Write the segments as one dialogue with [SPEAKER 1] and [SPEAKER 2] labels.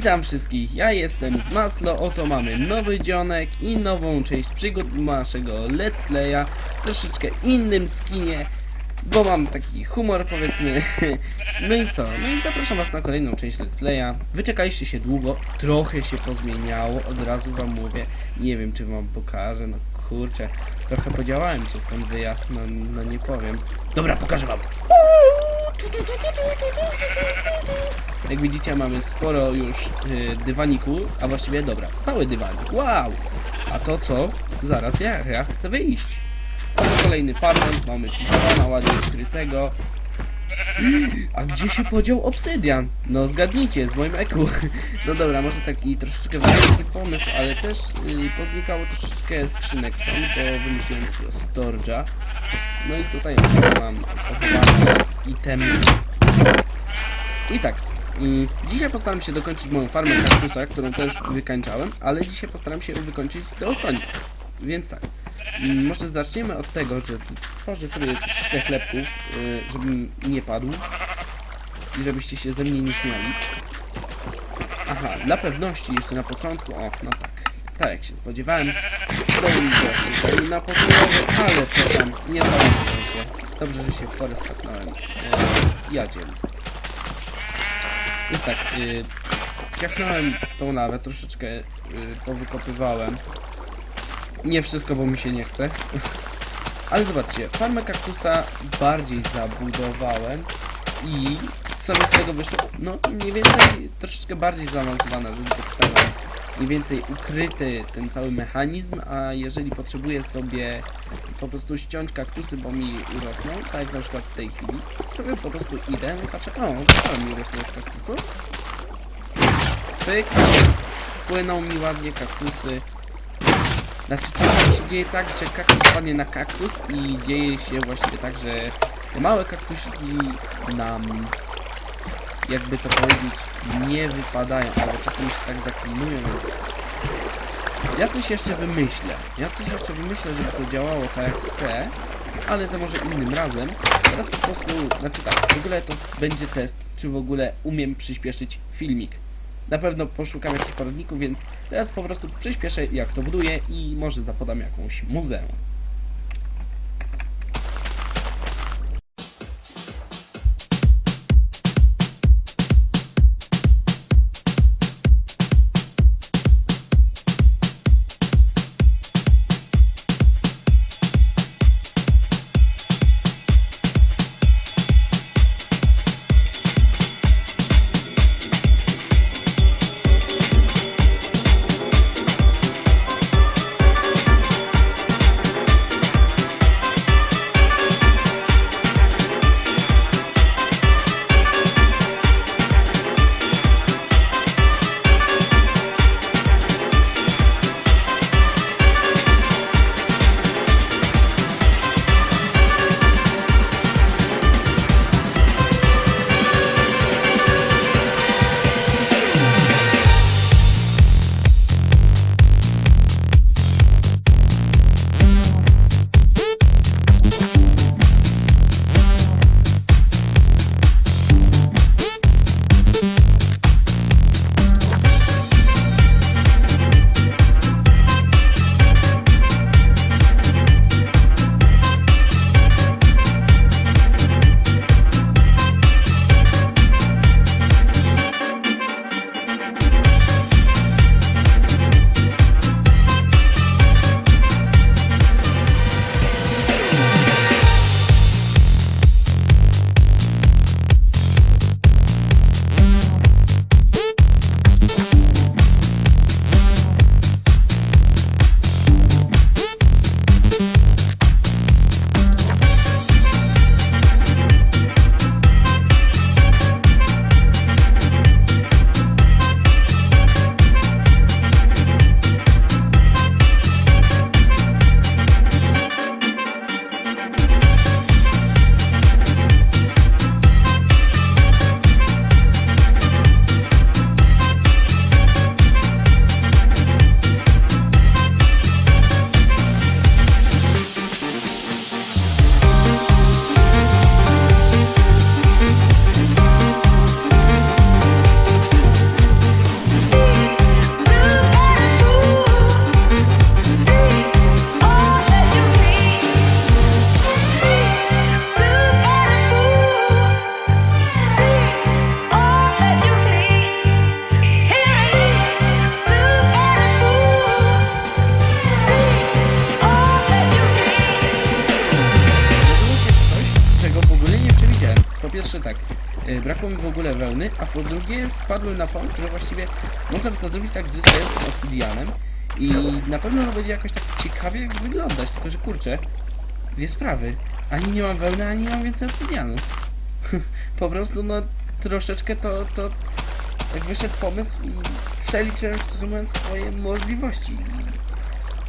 [SPEAKER 1] Witam wszystkich, ja jestem z Maslo, oto mamy nowy dzionek i nową część przygód naszego let's playa w troszeczkę innym skinie, bo mam taki humor powiedzmy. No i co? No i zapraszam was na kolejną część let's playa. Wyczekaliście się długo, trochę się pozmieniało, od razu wam mówię. Nie wiem czy wam pokażę, no kurczę, trochę podziałałem przez ten wyjazd, no, no nie powiem. Dobra, pokażę wam. Jak widzicie mamy sporo już y, dywaniku, a właściwie dobra, cały dywanik, wow! A to co? Zaraz ja, ja chcę wyjść. To kolejny panel, mamy pisana ładnie ukrytego. A gdzie się podział obsydian? No zgadnijcie, z moim eku. No dobra, może taki troszeczkę wariacki pomysł, ale też y, poznikało troszeczkę skrzynek stąd, bo wymyśliłem takiego storage'a. No i tutaj mam pochowane itemy. I tak, dzisiaj postaram się dokończyć moją farmę kaktusa, którą też wykańczałem, ale dzisiaj postaram się wykończyć do końca. Więc tak, mm, może zaczniemy od tego, że tworzę sobie troszeczkę chlebków, y, żebym nie padł i żebyście się ze mnie nie śmiali. Aha, dla pewności jeszcze na początku, o, no tak, tak jak się spodziewałem, jeszcze na podłogę, ale co tam, nie załamałem się. Dobrze, że się w porę staknąłem. E, Więc tak, y, ciachnąłem tą lawę, troszeczkę y, powykopywałem. Nie wszystko, bo mi się nie chce. Ale zobaczcie, farmę kaktusa bardziej zabudowałem i co mi z tego wyszło? No mniej więcej troszeczkę bardziej zaawansowana rzecz, tutaj mam mniej więcej ukryty ten cały mechanizm, a jeżeli potrzebuję sobie po prostu ściąć kaktusy, bo mi urosną, tak jak na przykład w tej chwili, sobie po prostu idę, no patrzę, o, tam mi rosną już kaktusy. Pyk, płyną mi ładnie kaktusy. Znaczy czasami się dzieje tak, że kaktus padnie na kaktus i dzieje się właściwie tak, że małe kaktusiki nam jakby to powiedzieć nie wypadają, albo czasami się tak zaklinują. Ja coś jeszcze wymyślę. Ja coś jeszcze wymyślę, żeby to działało tak jak chcę, ale to może innym razem. Teraz po prostu, znaczy tak, w ogóle to będzie test, czy w ogóle umiem przyspieszyć filmik. Na pewno poszukam jakichś poradników, więc teraz po prostu przyspieszę jak to buduję i może zapodam jakąś muzeum. mam w ogóle wełny, a po drugie wpadłem na pomysł, że właściwie można by to zrobić tak z wystającym obsydianem i na pewno to będzie jakoś tak ciekawie wyglądać, tylko że kurczę, dwie sprawy. Ani nie mam wełny, ani nie mam więcej obsydianu. po prostu no troszeczkę to, to jak wyszedł pomysł i przeliczyłem szczerze mówiąc swoje możliwości.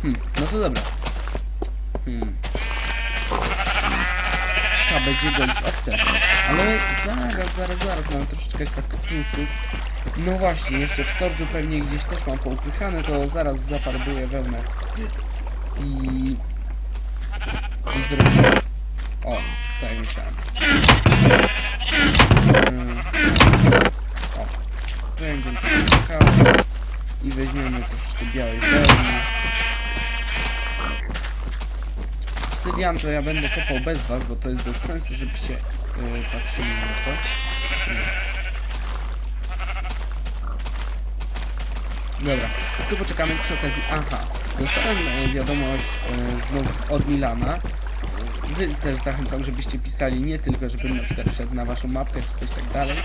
[SPEAKER 1] Hmm, no to dobra. Hmm. Trzeba będzie golić owce. Ale zaraz, zaraz, zaraz mam troszeczkę kaktusów. No właśnie, jeszcze w storżu pewnie gdzieś też mam poupychane, to zaraz zafarbuję wełnę. I... I zrobię... O, tak myślałem. O, czekał. I weźmiemy troszeczkę białej wełny. Obsydian to ja będę kopał bez was, bo to jest bez sensu, żebyście yy, patrzyli na to. Dobra, tu poczekamy przy okazji. Aha, dostałem e, wiadomość e, znów od Milana. Wy też zachęcam, żebyście pisali nie tylko, żebym na przykład wszedł na waszą mapkę czy coś tak dalej,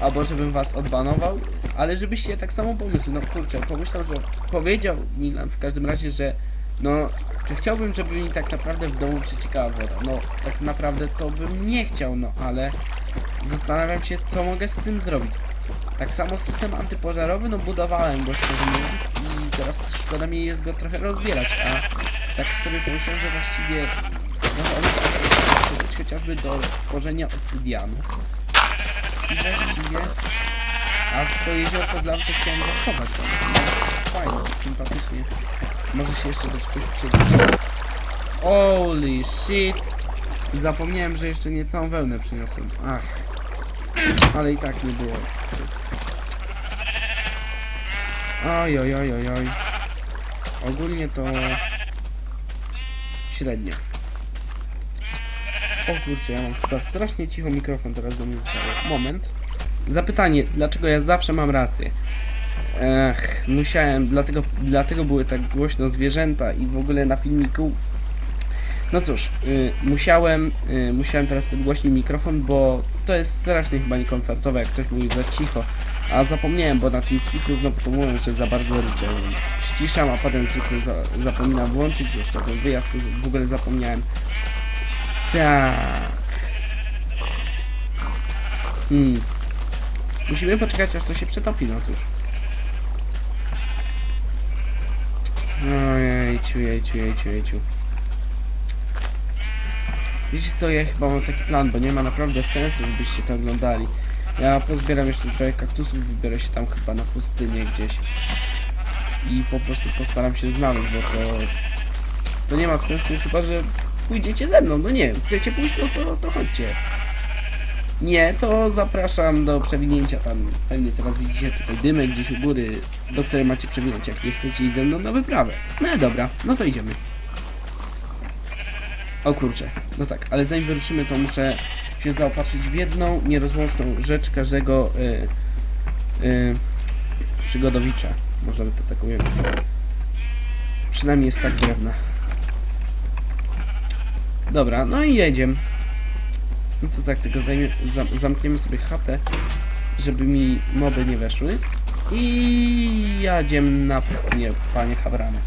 [SPEAKER 1] albo żebym was odbanował, ale żebyście tak samo pomysły, no kurczę, pomyślał, że powiedział Milan w każdym razie, że no, czy chciałbym, żeby mi tak naprawdę w domu przeciekała woda? No, tak naprawdę to bym nie chciał, no, ale zastanawiam się, co mogę z tym zrobić. Tak samo system antypożarowy, no budowałem go szczerze mówiąc i teraz szkoda mi jest go trochę rozbierać, a tak sobie pomyślałem, że właściwie może on chociażby do tworzenia obsydianu. I właściwie, a to jeziorko dla mnie chciałem zachować. No, fajnie, sympatycznie. Może się jeszcze do czegoś przydać. Holy shit! Zapomniałem, że jeszcze nie całą wełnę przyniosłem. Ach. Ale i tak nie było. Oj, oj, oj, oj, oj. Ogólnie to... Średnio. O kurczę, ja mam chyba strasznie cicho mikrofon teraz do mnie dotarł. Moment. Zapytanie, dlaczego ja zawsze mam rację? Ech, musiałem, dlatego, dlatego były tak głośno zwierzęta i w ogóle na filmiku. No cóż, y, musiałem, y, musiałem teraz podgłośnić mikrofon, bo to jest strasznie chyba niekomfortowe, jak ktoś mówi za cicho. A zapomniałem, bo na tym spiku znowu to mówią, że za bardzo ryczę, więc ściszam, a potem zwykle za, zapominam włączyć. Jeszcze ten wyjazd to w ogóle zapomniałem. Tak. Hmm. Musimy poczekać, aż to się przetopi, no cóż. Ojejciu, jejciu, jejciu, jejciu. Wiecie co, ja chyba mam taki plan, bo nie ma naprawdę sensu, żebyście to oglądali. Ja pozbieram jeszcze trochę kaktusów, wybiorę się tam chyba na pustynię gdzieś. I po prostu postaram się znaleźć, bo to... To nie ma sensu, chyba że pójdziecie ze mną. No nie, chcecie pójść, no to, to chodźcie. Nie, to zapraszam do przewinięcia tam. Pewnie teraz widzicie tutaj dymek gdzieś u góry, do której macie przewinąć, jak nie chcecie iść ze mną na wyprawę. No dobra, no to idziemy. O kurczę, no tak, ale zanim wyruszymy, to muszę się zaopatrzyć w jedną nierozłączną rzecz każdego y, y, przygodowicza. Można by to tak ująć. Przynajmniej jest tak drewna. Dobra, no i jedziemy. No co tak, tylko zajmie, zam, zamkniemy sobie chatę, żeby mi moby nie weszły. I jadziemy na pustynię, panie Hawranek.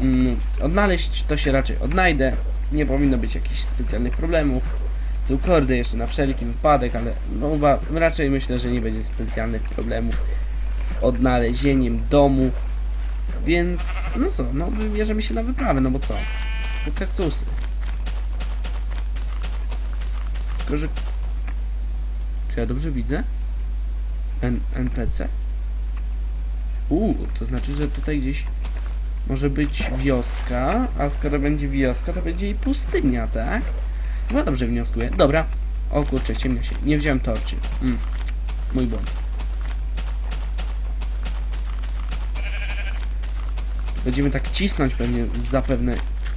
[SPEAKER 1] Mm, odnaleźć to się raczej odnajdę. Nie powinno być jakichś specjalnych problemów. Tu kordy jeszcze na wszelki wypadek, ale no, chyba raczej myślę, że nie będzie specjalnych problemów z odnalezieniem domu. Więc, no co, no wybierzemy się na wyprawę, no bo co? Kaktusy. Tylko, że... Czy ja dobrze widzę? N NPC? Uuu, to znaczy, że tutaj gdzieś może być wioska, a skoro będzie wioska, to będzie i pustynia, tak? No dobrze wnioskuję. Dobra. O kurczę, ciemnia się. Nie wziąłem torczy. Mm. Mój błąd. Będziemy tak cisnąć pewnie zapewne.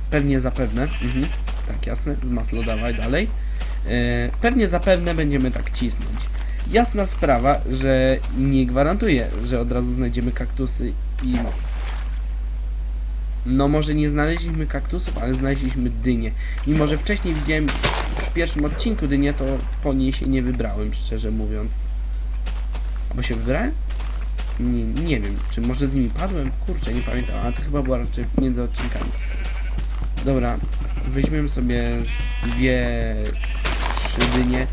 [SPEAKER 1] Pewnie zapewne. Mhm. Tak, jasne. Z masło dawaj dalej. E, pewnie zapewne będziemy tak cisnąć. Jasna sprawa, że nie gwarantuję, że od razu znajdziemy kaktusy i no może nie znaleźliśmy kaktusów, ale znaleźliśmy dynie. Mimo, że wcześniej widziałem w pierwszym odcinku dynię, to po niej się nie wybrałem, szczerze mówiąc. Albo się wybrałem? Nie, nie wiem, czy może z nimi padłem? Kurczę, nie pamiętam, ale to chyba było raczej między odcinkami. Dobra, weźmiemy sobie dwie, trzy.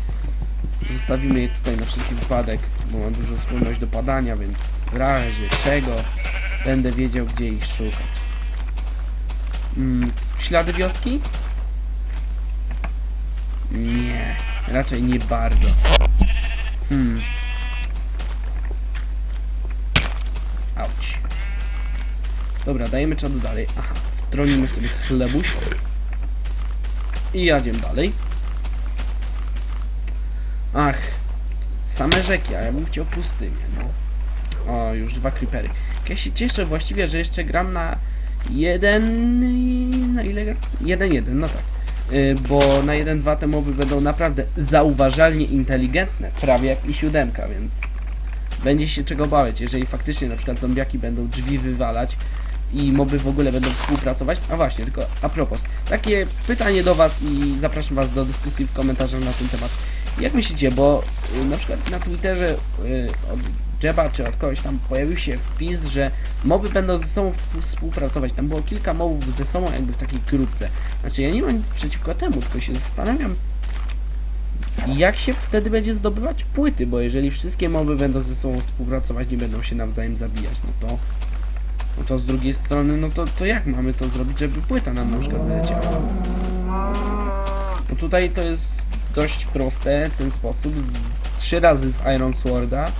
[SPEAKER 1] Zostawimy je tutaj na wszelki wypadek, bo mam dużą skłonność do padania, więc w razie czego będę wiedział, gdzie ich szukać. Mm, ślady wioski? Nie, raczej nie bardzo. Hmm. Auć. Dobra, dajemy czadu dalej. Aha, wtronimy sobie chlebuś. I jadziemy dalej. Ach, same rzeki, a ja bym chciał pustynię, no. O, już dwa creepery. Ja się cieszę właściwie, że jeszcze gram na jeden... Na ile gram? Jeden, jeden, no tak. Y, bo na 1-2 te moby będą naprawdę zauważalnie inteligentne, prawie jak i siódemka, więc będzie się czego bawić, jeżeli faktycznie na przykład zombiaki będą drzwi wywalać i moby w ogóle będą współpracować. A właśnie, tylko a propos, takie pytanie do Was i zapraszam Was do dyskusji w komentarzach na ten temat. Jak myślicie, bo y, na przykład na Twitterze y, od Jeba czy od kogoś tam pojawił się wpis, że moby będą ze sobą współ- współpracować. Tam było kilka mobów ze sobą jakby w takiej grupce. Znaczy ja nie mam nic przeciwko temu, tylko się zastanawiam jak się wtedy będzie zdobywać płyty, bo jeżeli wszystkie moby będą ze sobą współpracować, nie będą się nawzajem zabijać, no to no to z drugiej strony, no to, to jak mamy to zrobić, żeby płyta nam na przykład wyleciała? No tutaj to jest dość proste, ten sposób, z, trzy razy z Iron Sworda,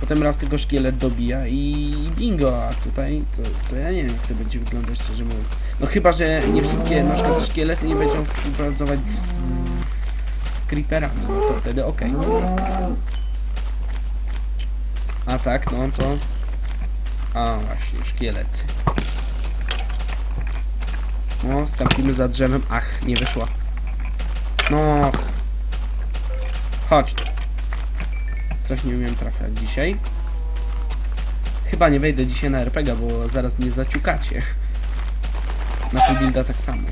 [SPEAKER 1] potem raz tylko szkielet dobija i bingo, a tutaj to, to ja nie wiem jak to będzie wyglądać szczerze mówiąc. No chyba, że nie wszystkie na przykład szkielety nie będą współpracować z, z creeperami, no to wtedy okej. A tak, no to... A właśnie, szkielety. No, skapimy za drzewem. Ach, nie wyszła. No. Chodź tu. Coś nie umiem trafiać dzisiaj. Chyba nie wejdę dzisiaj na RPG, bo zaraz mnie zaciukacie. Na full builda tak samo.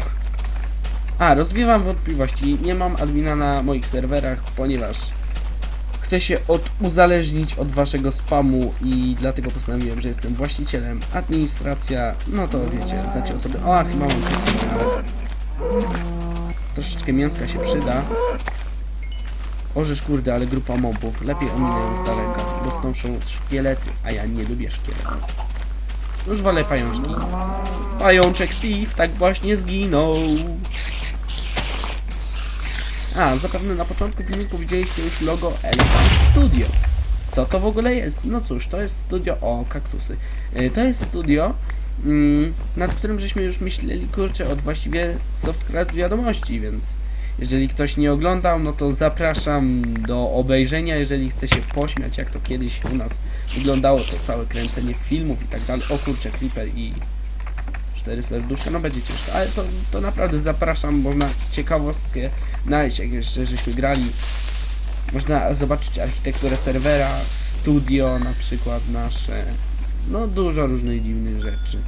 [SPEAKER 1] A, rozwiewam wątpliwości. Nie mam admina na moich serwerach, ponieważ chcę się oduzależnić od waszego spamu i dlatego postanowiłem, że jestem właścicielem. Administracja, no to wiecie, znacie osoby. O, chyba mam troszeczkę mięska się przyda. Orzesz kurde, ale grupa mobów. Lepiej ominęją z daleka, bo to są szkielety, a ja nie lubię szkieletów. Już wolę pajączki. Pajączek Steve tak właśnie zginął. A, zapewne na początku filmiku widzieliście już logo Elephant Studio. Co to w ogóle jest? No cóż, to jest studio o kaktusy. Yy, To jest studio, mm, nad którym żeśmy już myśleli, kurczę, od właściwie Softcraft wiadomości, więc jeżeli ktoś nie oglądał, no to zapraszam do obejrzenia, jeżeli chce się pośmiać, jak to kiedyś u nas wyglądało, to całe kręcenie filmów i tak dalej. O kurczę, Creeper i cztery serduszka, no będzie ciężko, ale to, to naprawdę zapraszam, bo na ciekawostkę znaleźć, jak jeszcze żeśmy grali. Można zobaczyć architekturę serwera, studio na przykład nasze, no dużo różnych dziwnych rzeczy.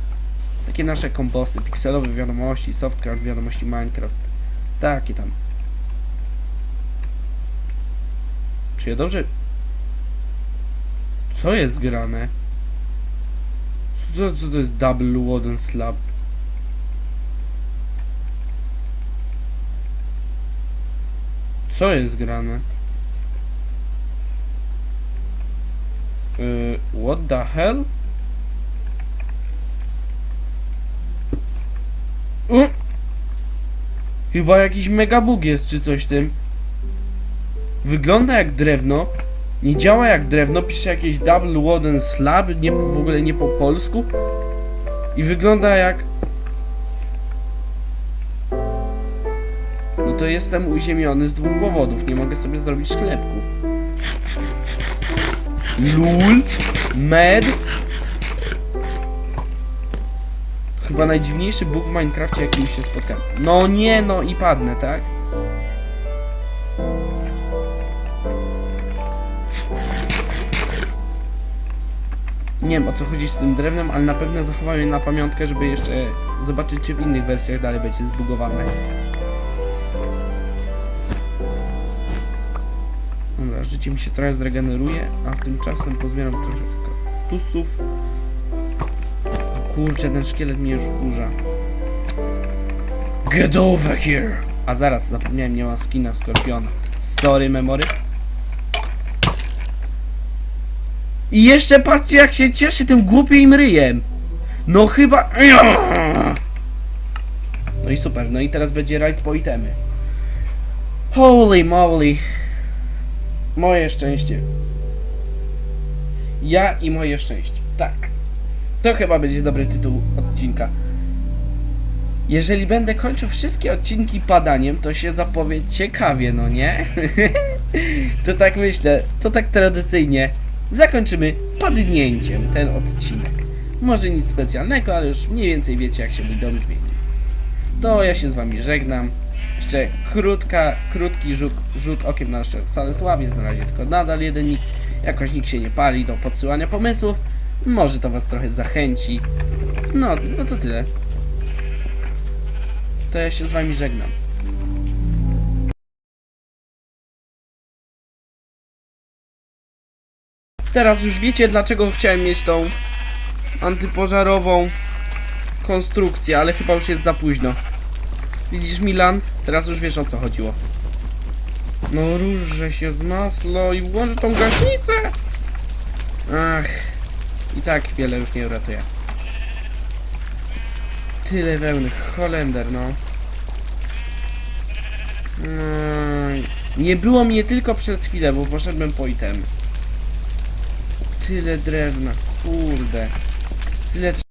[SPEAKER 1] Takie nasze kombosy, pikselowe wiadomości, softcraft wiadomości Minecraft, takie tam. Czy ja dobrze... Co jest grane? Co, co to jest double wooden slab? Co jest grane? Yy, what the hell? U! Chyba jakiś mega bug jest czy coś tym. Wygląda jak drewno. Nie działa jak drewno, pisze jakieś double wooden slab, nie, w ogóle nie po polsku. I wygląda jak... No to jestem uziemiony z dwóch powodów, nie mogę sobie zrobić sklepków. LUL, med. Chyba najdziwniejszy bug w Minecrafcie jaki mi się spotkał. No nie, no i padnę, tak? Nie wiem o co chodzi z tym drewnem, ale na pewno zachowam je na pamiątkę, żeby jeszcze zobaczyć czy w innych wersjach dalej będzie zbugowane. życie mi się trochę zregeneruje, a tymczasem pozbieram trochę kaktusów. Kurczę, ten szkielet mnie już wkurza. Get over here! A zaraz, zapomniałem, nie mam skina Skorpiona. Sorry, memory. I jeszcze patrzcie, jak się cieszy tym głupim ryjem. No chyba... No i super, no i teraz będzie rajd po itemy. Holy moly. Moje szczęście. Ja i moje szczęście. Tak. To chyba będzie dobry tytuł odcinka. Jeżeli będę kończył wszystkie odcinki padaniem, to się zapowie ciekawie, no nie? to tak myślę, to tak tradycyjnie. Zakończymy padnięciem ten odcinek. Może nic specjalnego, ale już mniej więcej wiecie, jak się mój dom zmieni. To ja się z wami żegnam. Jeszcze krótka, krótki rzut, rzut okiem na nasze salę sławiec. Na razie tylko nadal jeden nick. Jakoś nikt się nie pali do podsyłania pomysłów. Może to was trochę zachęci. No, no to tyle. To ja się z wami żegnam. Teraz już wiecie, dlaczego chciałem mieć tą antypożarową konstrukcję, ale chyba już jest za późno. Widzisz Milan? Teraz już wiesz o co chodziło. No róże się z masło i włącz tą gaśnicę! Ach, i tak wiele już nie uratuje. Tyle wełny, Holender, no. Nie było mnie tylko przez chwilę, bo poszedłem po item. Tyle drewna, kurde. Tyle